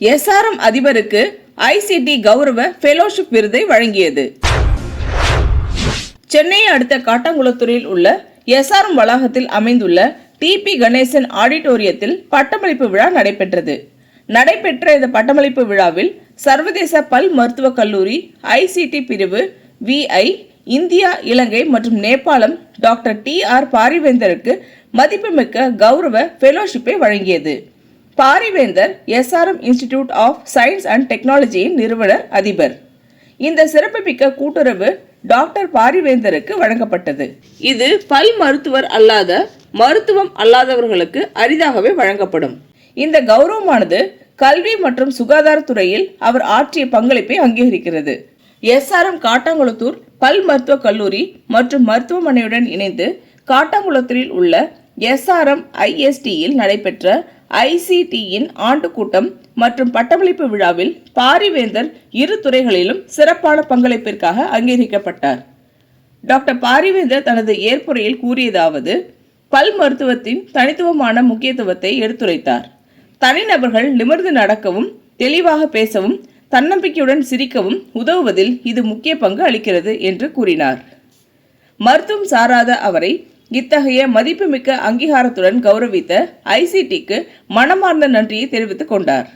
SRM அதிபருக்கு ICT கௌரவ fellowship விருதை வழங்கியது. சென்னையை அடுத்த காட்டாங்குளத்தூரில் உள்ள எஸ்ஆர்எம் வளாகத்தில் அமைந்துள்ள டிபி கணேசன் ஆடிட்டோரியத்தில் பட்டமளிப்பு விழா நடைபெற்றது. நடைபெற்ற இந்த பட்டமளிப்பு விழாவில் சர்வதேச பல் மருத்துவக் கல்லூரி ஐசிடி பிரிவு விஐ இந்தியா இலங்கை மற்றும் நேபாளம் டாக்டர் டி ஆர் பாரிவேந்தருக்கு மதிப்புமிக்க கௌரவ ஃபெலோஷிப்பை வழங்கியது. Parivendhar SRM institute of science and டெக்னாலஜியின் நிறுவனர் அதிபர். இந்த சிறப்புமிக்க கூட்டுறவு டாக்டர் பாரிவேந்தருக்கு வழங்கப்பட்டது. இது பல் மருத்துவர் அல்லாத மருத்துவம் அல்லாதவர்களுக்கு அரிதாகவே வழங்கப்படும். இந்த கௌரவமானது கல்வி மற்றும் சுகாதாரத்துறையில் அவர் ஆற்றிய பங்களிப்பை அங்கீகரிக்கிறது. எஸ்ஆர்எம் காட்டாங்குளத்தூர் பல் மருத்துவக் கல்லூரி மற்றும் மருத்துவமனையுடன் இணைந்து காட்டாங்குளத்தூரில் உள்ள எஸ்ஆர்எம் ஐஎஸ்டியில் நடைபெற்ற ஐசிடியின் ஆண்டு கூட்டம் மற்றும் பட்டமளிப்பு விழாவில் பாரிவேந்தர் இரு துறைகளிலும் சிறப்பான பங்களிப்பிற்காக அங்கீகரிக்கப்பட்டார். டாக்டர் பாரிவேந்தர் தனது ஏற்புரையில் கூறியதாவது பல் மருத்துவத்தின் தனித்துவமான முக்கியத்துவத்தை எடுத்துரைத்தார். தனிநபர்கள் நிமிர்ந்து நடக்கவும் தெளிவாக பேசவும் தன்னம்பிக்கையுடன் சிரிக்கவும் உதவுவதில் இது முக்கிய பங்கு அளிக்கிறது என்று கூறினார். மருத்துவம் சாராத அவரை இத்தகைய மதிப்புமிக்க அங்கீகாரத்துடன் கௌரவித்த ஐசிடிக்கு மனமார்ந்த நன்றியை தெரிவித்துக் கொண்டார்.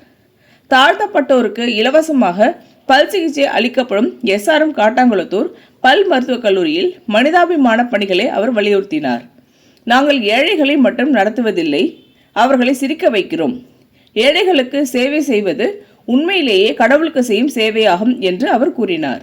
தாழ்த்தப்பட்டோருக்கு இலவசமாக பல் சிகிச்சை அளிக்கப்படும் எஸ்ஆர்எம் காட்டாங்குளத்தூர் பல் மருத்துவக் கல்லூரியில் மனிதாபிமான பணிகளை அவர் வலியுறுத்தினார். நாங்கள் ஏழைகளை மட்டும் நடத்துவதில்லை அவர்களை சிரிக்க வைக்கிறோம். ஏழைகளுக்கு சேவை செய்வது உண்மையிலேயே கடவுளுக்கு செய்யும் சேவையாகும் என்று அவர் கூறினார்.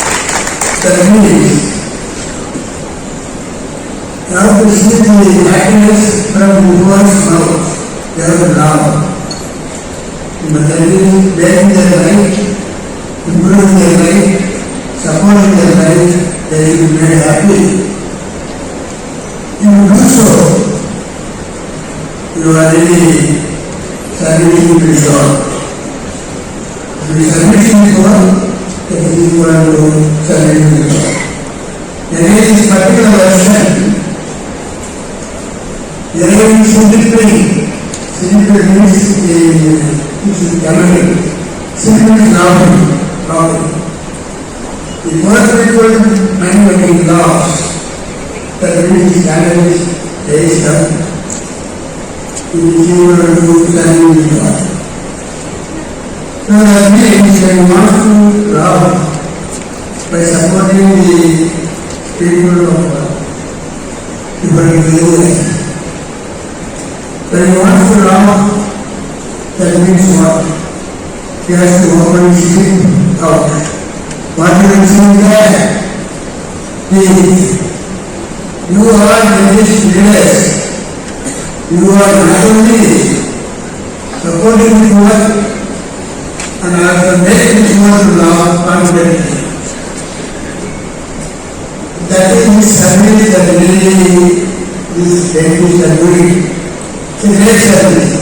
Now to see the happiness from one's mouth, they have love. But there is bearing their life, improving their life, supporting their life, they will be very happy. You do so, you are really serving to God. You submit to particular group currently. There is this particular version. There is simply, simply means is coming. Simply is noun, noun. The first ritual manually lost that means damage based on individual group currently lost. So that means that one Yes, the woman is sitting out. What do you see there? Please, you are in this dress. You are only according to what and I have made this one law confidently. That is his service that really this service that doing. It's a great service.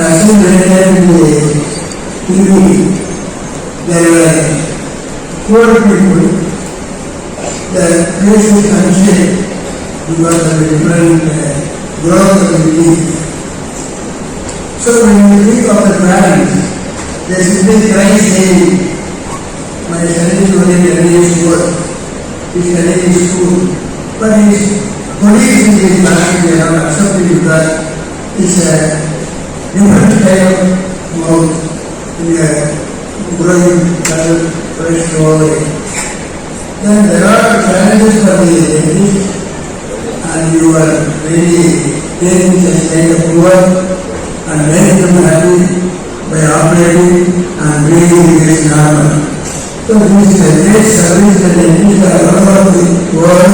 அரசும் poor people, the basic country because of the different uh, growth of the belief. So when we think of the brand, there's should be Christ saying, growing way. Then there are challenges for the dentist, and you are really taking such kind of work and making them happy by operating and making it normal. So this is a great service that the dentists are all over the world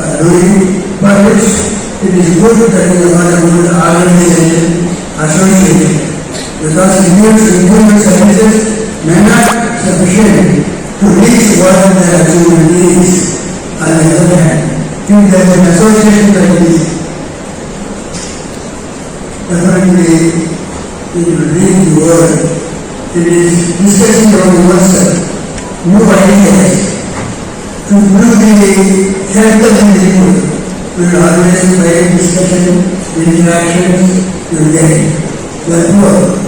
are doing, but it is good that you are a good organization associated because human, human services may not sufficient to reach what the human needs. On the other hand, if there is an association like this, definitely it reach the world. It is discussing about oneself, new ideas, to improve the health of people, will always create discussion, interaction, will get. I